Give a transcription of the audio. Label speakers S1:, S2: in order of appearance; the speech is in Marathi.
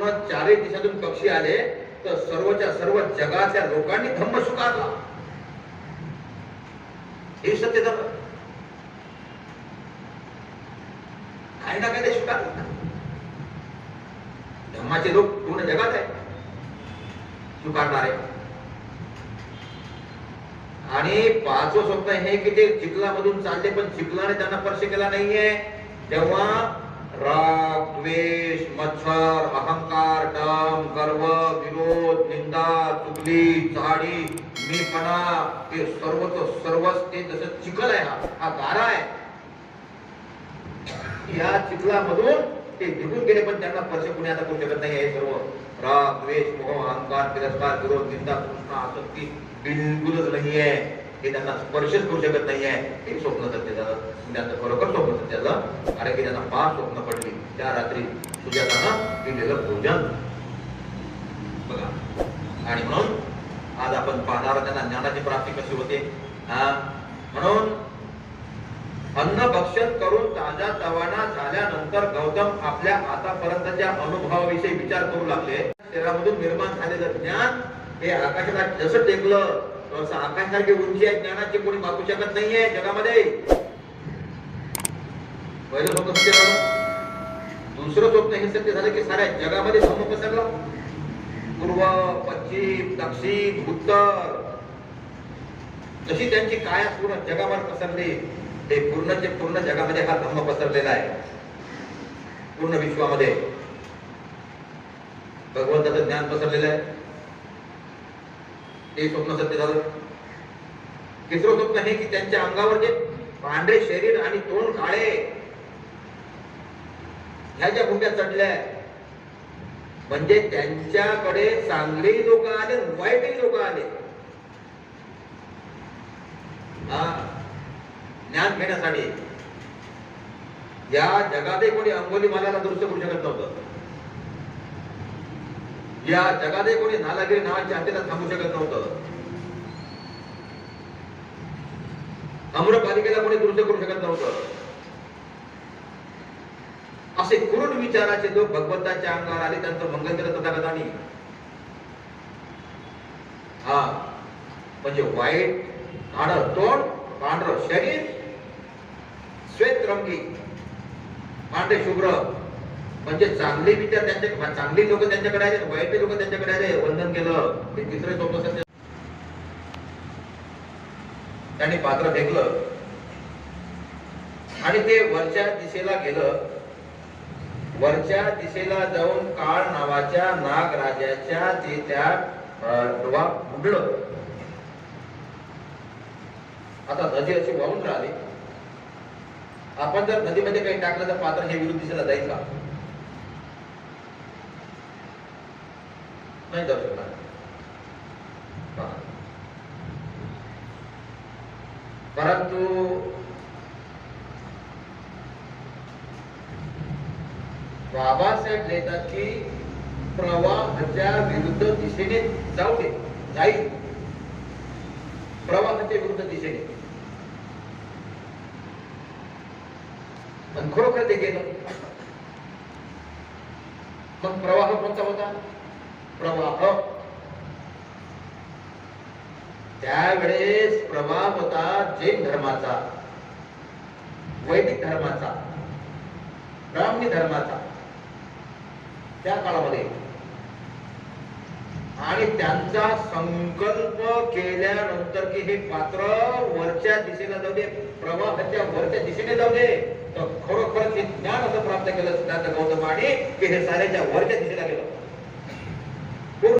S1: पुन्हा चारही दिशातून पक्षी आले तर सर्वच्या सर्व जगाच्या लोकांनी धम्म स्वीकारला. हे सत्य धर्म. काही ना काही ते धम्माचे लोक पूर्ण जगात आहे स्वीकारणारे आणि पाचवं स्वप्न हे की ते चिखलामधून चालले पण चिखलाने त्यांना स्पर्श केला नाहीये. तेव्हा राग द्वेष मत्सर अहंकार डम गर्व विरोध निंदा चुगली चाडी मीपणा हे सर्वच सर्वच ते जसं चिखल आहे हा हा गारा आहे. या चिखलामधून ते निघून गेले पण त्यांना स्पर्श कुणी आता करू शकत नाही हे सर्व. राग द्वेष मोह अहंकार तिरस्कार विरोध निंदा कृष्ण आसक्ती बिलकुलच नाही आहे. हे त्यांना स्पर्शच करू शकत नाही आहे हे स्वप्न सत्य झालं त्यांचं खरोखर स्वप्न सत्य झालं कारण की त्यांना पाच स्वप्न पडली. त्या रात्री सुजाताना दिलेलं भोजन. बघा. आणि म्हणून आज आपण पाहणार त्यांना ज्ञानाची प्राप्ती कशी होते. हा. म्हणून अन्न भक्षण करून ताजा तवाना झाल्यानंतर गौतम आपल्या आतापर्यंतच्या अनुभवाविषयी विचार करू लागले. शरीरामधून निर्माण झालेलं ज्ञान हे आकाशाला जसं टेकलं आकाशासारखी उंची आहे ज्ञानाची कोणी मागू शकत नाहीये जगामध्ये. पहिलं स्वप्न सत्य झालं दुसरं स्वप्न हे सत्य झालं की साऱ्या जगामध्ये धर्म पसरला. पूर्व पश्चिम दक्षिण उत्तर. जशी त्यांची काया पूर्ण जगावर पसरली ते पूर्णचे पूर्ण जगामध्ये हा धर्म पसरलेला आहे. पूर्ण विश्वामध्ये. भगवंताचं ज्ञान पसरलेलं आहे. ते स्वप्न सत्य झालं. तिसरं स्वप्न हे की त्यांच्या अंगावर जे पांढरे शरीर आणि तोंड काळे ह्या ज्या गुंड्या चढल्या म्हणजे त्यांच्याकडे चांगले लोक आले वाईटही लोक आले. हा ज्ञान घेण्यासाठी या जगातही कोणी अंगोली मालाला दुरुस्त करू शकत नव्हतं. या जगाने कोणी नालागिरी नावाच्या हत्येला थांबू शकत नव्हतं. अमृपालिकेला कोणी दुरुस्त करू शकत नव्हतं. असे कुरुड विचाराचे लोक भगवंताच्या अंगावर आले त्यांचं मंगल केलं तथागतानी हा म्हणजे वाईट काढ तोंड पांढर शरीर श्वेत रंगी पांढरे शुभ्र म्हणजे चांगले विचार त्यांच्या चांगली लोक त्यांच्याकडे आले वाईट लोक त्यांच्याकडे आले वंदन केलं हे तिसरे स्वप्न त्यांनी पात्र फेकलं. आणि ते वरच्या दिशेला गेलं. वरच्या दिशेला जाऊन काळ नावाच्या नागराजाच्या ते त्या उडलं डोळा आता नदी अशी वाहून राहिली. आपण जर नदीमध्ये काही टाकलं तर पात्र हे विरुद्ध दिशेला जाईल का? नाही जाऊ परंतु बाबासाहेब लिहितात की प्रवाहाच्या विरुद्ध दिशेने जाऊ दे जाईल. प्रवाहाच्या विरुद्ध दिशेने. पण खरोखर ते गेलं. मग प्रवाह कोणता होता? प्रवाह. त्यावेळेस प्रवाह होता जैन धर्माचा वैदिक धर्माचा ब्राह्मणी धर्माचा. त्या काळामध्ये. आणि त्यांचा संकल्प केल्यानंतर की हे पात्र वरच्या दिशेला जाऊ दे प्रवाहाच्या वरच्या दिशेने जाऊ दे तर खरोखर ते ज्ञान असं प्राप्त केलं सिद्धार्थ गौतमाने की हे साऱ्याच्या वरच्या दिशेला गेलं.